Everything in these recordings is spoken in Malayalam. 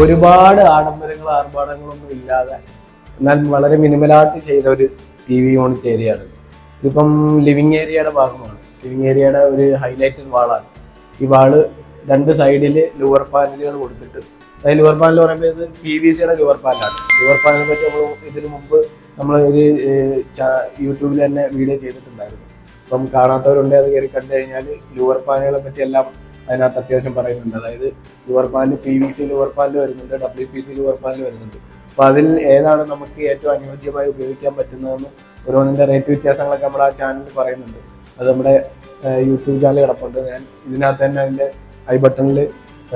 ഒരുപാട് ആഡംബരങ്ങളും ആർഭാടങ്ങളൊന്നും ഇല്ലാതെ എന്നാൽ വളരെ മിനിമലായിട്ട് ചെയ്ത ഒരു ടി വി യൂണിറ്റ് ഏരിയയാണ് ഇതിപ്പം ലിവിങ് ഏരിയയുടെ ഭാഗമാണ്. ലിവിങ് ഏരിയയുടെ ഒരു ഹൈലൈറ്റഡ് വാളാണ്. ഈ വാൾ രണ്ട് സൈഡിൽ ലുവർ പാനലുകൾ കൊടുത്തിട്ട് അതായത് ലുവർ പാനൽ പറയുമ്പോൾ ഇത് പി വി സിയുടെ ലുവർ പാനലാണ് ലുവർ പാനലിനെ പറ്റി നമ്മൾ ഇതിനു മുമ്പ് നമ്മൾ ഒരു യൂട്യൂബിൽ തന്നെ വീഡിയോ ചെയ്തിട്ടുണ്ടായിരുന്നു. അപ്പം കാണാത്തവരുണ്ട് അത് കയറി കണ്ടു കഴിഞ്ഞാൽ ലുവർ പാനലുകളെ പറ്റി എല്ലാം അതിനകത്ത് അത്യാവശ്യം പറയുന്നുണ്ട്. അതായത് ലുവർ പാലിൽ പി വി സി ലുവർ പാലിൽ വരുന്നുണ്ട് ഡബ്ല്യു പി സി ലുവർ പാലിൽ വരുന്നുണ്ട്. അപ്പോൾ അതിൽ ഏതാണ് നമുക്ക് ഏറ്റവും അനുയോജ്യമായി ഉപയോഗിക്കാൻ പറ്റുന്നതെന്ന് ഓരോന്നിന്റെ റേറ്റ് വ്യത്യാസങ്ങളൊക്കെ നമ്മൾ ആ ചാനലിൽ പറയുന്നുണ്ട്. അത് നമ്മുടെ യൂട്യൂബ് ചാനൽ കിടപ്പുണ്ട്. ഞാൻ ഇതിനകത്ത് തന്നെ അതിന്റെ ഐ ബട്ടണിൽ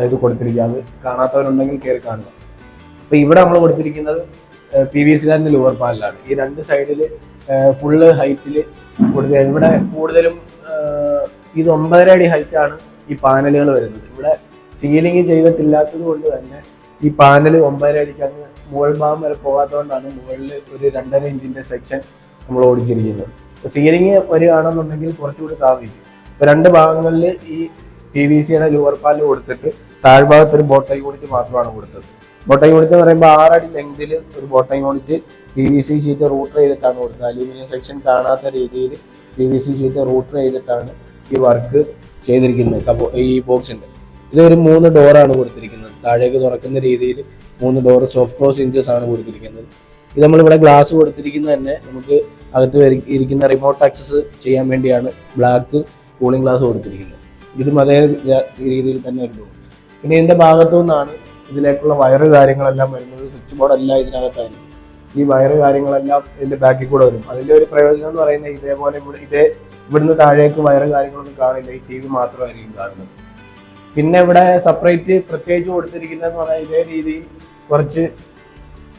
ഇത് കൊടുത്തിരിക്കുക അത് കാണാത്തവരുണ്ടെങ്കിൽ കയറി കാണുക. അപ്പോൾ ഇവിടെ നമ്മൾ കൊടുത്തിരിക്കുന്നത് പി വി സിക്കാരന്റെ ലുവർ പാലിലാണ്. ഈ രണ്ട് സൈഡിൽ ഫുള്ള് ഹൈറ്റിൽ കൊടുക്കുക. ഇവിടെ കൂടുതലും ഇത് ഒമ്പതര അടി ഹൈറ്റ് ആണ് ഈ പാനലുകൾ വരുന്നത്. ഇവിടെ സീലിംഗ് ചെയ്തിട്ടില്ലാത്തത് കൊണ്ട് തന്നെ ഈ പാനൽ ഒമ്പതര അടിക്ക് അങ്ങ് മുകൾ ഭാഗം വരെ പോകാത്തതുകൊണ്ടാണ് മുകളിൽ ഒരു രണ്ടര ഇഞ്ചിന്റെ സെക്ഷൻ നമ്മൾ ഓടിച്ചിരിക്കുന്നത്. സീലിംഗ് വരികയാണെന്നുണ്ടെങ്കിൽ കുറച്ചുകൂടി താങ്ങിക്കും ഇപ്പൊ രണ്ട് ഭാഗങ്ങളിൽ ഈ പി വി സിയുടെ ലൂവർ പാൽ കൊടുത്തിട്ട് താഴ്ഭാഗത്ത് ഒരു ബോട്ടം യൂണിറ്റ് മാത്രമാണ് കൊടുത്തത്. ബോട്ടം യൂണിറ്റ് എന്ന് പറയുമ്പോൾ ആറടി ലെങ്തിൽ ഒരു bottom unit P V C sheet router ചെയ്തിട്ടാണ് കൊടുത്തത്. അലൂമിനിയം സെക്ഷൻ കാണാത്ത രീതിയിൽ P V C sheet router ചെയ്തിട്ടാണ് ഈ വർക്ക് ചെയ്തിരിക്കുന്നത്. ഈ ബോക്സിന്റെ ഇതൊരു മൂന്ന് ഡോറാണ് കൊടുത്തിരിക്കുന്നത്. താഴേക്ക് തുറക്കുന്ന രീതിയിൽ മൂന്ന് ഡോർ സോഫ്റ്റ് ക്ലോസ് ഇഞ്ചസ് ആണ് കൊടുത്തിരിക്കുന്നത്. ഇത് നമ്മളിവിടെ ഗ്ലാസ് കൊടുത്തിരിക്കുന്നത് തന്നെ നമുക്ക് അകത്ത് ഇരിക്കുന്ന റിമോട്ട് ആക്സസ് ചെയ്യാൻ വേണ്ടിയാണ് ബ്ലാക്ക് കൂളിംഗ് ഗ്ലാസ് കൊടുത്തിരിക്കുന്നത്. ഇതും അതേ രീതിയിൽ തന്നെ ഒരു പിന്നെ ഇതിന്റെ ഭാഗത്തു നിന്നാണ് ഇതിലേക്കുള്ള വയറ് കാര്യങ്ങളെല്ലാം വരുന്നത്. സ്വിച്ച് ബോർഡ് എല്ലാം ഇതിനകത്തായിരിക്കും. ഈ വയറ് കാര്യങ്ങളെല്ലാം ഇതിന്റെ ബാക്കിൽ കൂടെ വരും. അതിന്റെ ഒരു പ്രയോജനം എന്ന് പറയുന്നത് ഇതേപോലെ ഇവിടെ ഇതേ ഇവിടുന്ന് താഴേക്ക് വയറ് കാര്യങ്ങളൊന്നും കാണില്ല. ഈ ടി വി മാത്രമായിരിക്കും കാണുന്നത്. പിന്നെ ഇവിടെ സെപ്പറേറ്റ് പ്രത്യേകിച്ച് കൊടുത്തിരിക്കുന്നതെന്ന് പറഞ്ഞാൽ ഇതേ രീതിയിൽ കുറച്ച്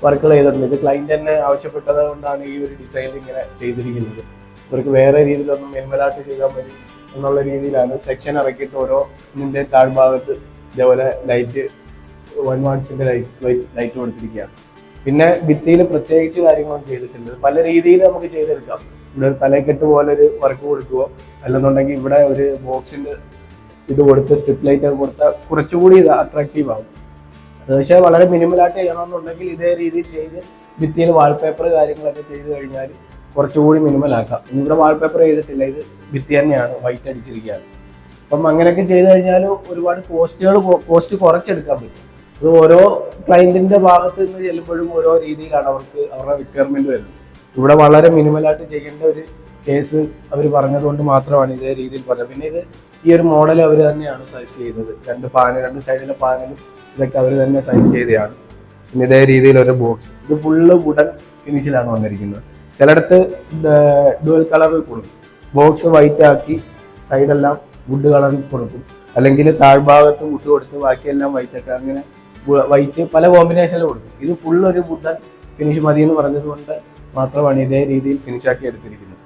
വർക്കുകൾ ചെയ്തിട്ടുണ്ട്. ഇത് ക്ലൈന്റ് തന്നെ ആവശ്യപ്പെട്ടത് കൊണ്ടാണ് ഈ ഒരു ഡിസൈൻ ഇങ്ങനെ ചെയ്തിരിക്കുന്നത്. ഇവർക്ക് വേറെ രീതിയിലൊന്നും മിനിമലായിട്ട് ചെയ്താൽ മതി എന്നുള്ള രീതിയിലാണ്. സെക്ഷൻ ഇറക്കിയിട്ട് ഓരോ ഇതിന്റെ താഴ്ഭാഗത്ത് ഇതേപോലെ ലൈറ്റ് വൺ വാട്സിന്റെ ലൈറ്റ് ലൈറ്റ് കൊടുത്തിരിക്കുകയാണ്. പിന്നെ ഭിത്തിയിൽ പ്രത്യേകിച്ച് കാര്യങ്ങളൊന്നും ചെയ്തിട്ടുണ്ട് പല രീതിയിൽ നമുക്ക് ചെയ്തെടുക്കാം. ഇവിടെ ഒരു തലക്കെട്ട് പോലെ ഒരു വർക്ക് കൊടുക്കുകയോ അല്ലെന്നുണ്ടെങ്കിൽ ഇവിടെ ഒരു ബോക്സിന്റെ ഇത് കൊടുത്ത് സ്ട്രിപ്പ് ലൈറ്റ് കൊടുത്താൽ കുറച്ചുകൂടി ഇത് അട്രാക്റ്റീവ് ആവും. പക്ഷേ വളരെ മിനിമലായിട്ട് ചെയ്യണമെന്നുണ്ടെങ്കിൽ ഇതേ രീതിയിൽ ചെയ്ത് ഭിത്തിയിൽ വാൾപേപ്പർ കാര്യങ്ങളൊക്കെ ചെയ്ത് കഴിഞ്ഞാൽ കുറച്ചുകൂടി മിനിമലാക്കാം ഇവിടെ വാൾപേപ്പർ ചെയ്തിട്ടില്ല. ഇത് ഭിത്തി തന്നെയാണ് വൈറ്റ് അടിച്ചിരിക്കുകയാണ്. അപ്പം അങ്ങനെയൊക്കെ ചെയ്ത് കഴിഞ്ഞാൽ ഒരുപാട് കോസ്റ്റുകൾ കോസ്റ്റ് കുറച്ചെടുക്കാൻ പറ്റും. ഇത് ഓരോ ക്ലയന്റിന്റെ ഭാഗത്ത് നിന്ന് ചെല്ലുമ്പോഴും ഓരോ രീതിയിലാണ് അവർക്ക് അവരുടെ റിക്വയർമെന്റ് വരുന്നത്. ഇവിടെ വളരെ മിനിമലായിട്ട് ചെയ്യേണ്ട ഒരു കേസ് അവർ പറഞ്ഞതുകൊണ്ട് മാത്രമാണ് ഇതേ രീതിയിൽ പറഞ്ഞത്. പിന്നെ ഇത് ഈ ഒരു മോഡൽ അവർ തന്നെയാണ് സജസ്റ്റ് ചെയ്തത്. രണ്ട് പാനൽ രണ്ട് സൈഡിലെ പാനലും ഇതൊക്കെ അവർ തന്നെ സജസ്റ്റ് ചെയ്തതാണ്. പിന്നെ ഇതേ രീതിയിൽ ഒരു ബോക്സ് ഇത് ഫുള്ള് വുഡൻ ഫിനിഷിലാണ് വന്നിരിക്കുന്നത്. ചിലയിടത്ത് ഡുവൽ കളറിൽ കൊടുക്കും. ബോക്സ് വൈറ്റ് ആക്കി സൈഡെല്ലാം വുഡ് കളറിൽ കൊടുക്കും. അല്ലെങ്കിൽ താഴ്ഭാഗത്ത് വുഡ് കൊടുത്ത് ബാക്കിയെല്ലാം വൈറ്റ് ആക്കുക അങ്ങനെ വൈറ്റ് പല കോമ്പിനേഷനിൽ കൊടുക്കും. ഇത് ഫുൾ ഒരു വുഡൻ ഫിനിഷ് മതി എന്ന് പറഞ്ഞതുകൊണ്ട് മാത്രമാണ് ഇതേ രീതിയിൽ ഫിനിഷ് ആക്കി എടുത്തിരിക്കുന്നത്.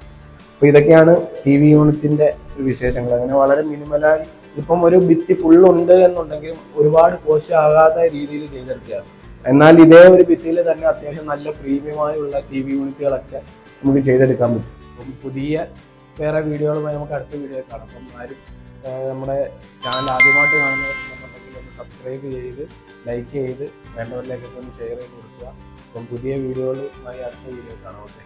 അപ്പോൾ ഇതൊക്കെയാണ് ടി വി യൂണിറ്റിന്റെ ഒരു വിശേഷങ്ങൾ. അങ്ങനെ വളരെ മിനിമലായി ഇപ്പം ഒരു ഭിത്തി ഉണ്ട് എന്നുണ്ടെങ്കിലും ഒരുപാട് കോസ്റ്റ് ആകാത്ത രീതിയിൽ ചെയ്തെടുക്കുകയാണ്. എന്നാൽ ഇതേ ഒരു ഭിത്തിയിൽ തന്നെ അത്യാവശ്യം നല്ല പ്രീമിയമായുള്ള ടി വി യൂണിറ്റുകളൊക്കെ നമുക്ക് ചെയ്തെടുക്കാൻ പറ്റും. അപ്പം പുതിയ വേറെ വീഡിയോകളുമായി നമുക്ക് അടുത്ത വീഡിയോ കാണാം. അപ്പം ആരും നമ്മുടെ ചാനൽ ആദ്യമായിട്ട് ഒന്ന് സബ്സ്ക്രൈബ് ചെയ്ത് ലൈക്ക് ചെയ്ത് വേണ്ടവരിലേക്കൊക്കെ ഒന്ന് ഷെയർ ചെയ്ത് കൊടുക്കുക. അപ്പം പുതിയ വീഡിയോകളുമായി അടുത്ത വീഡിയോ കാണാം. ഓക്കെ.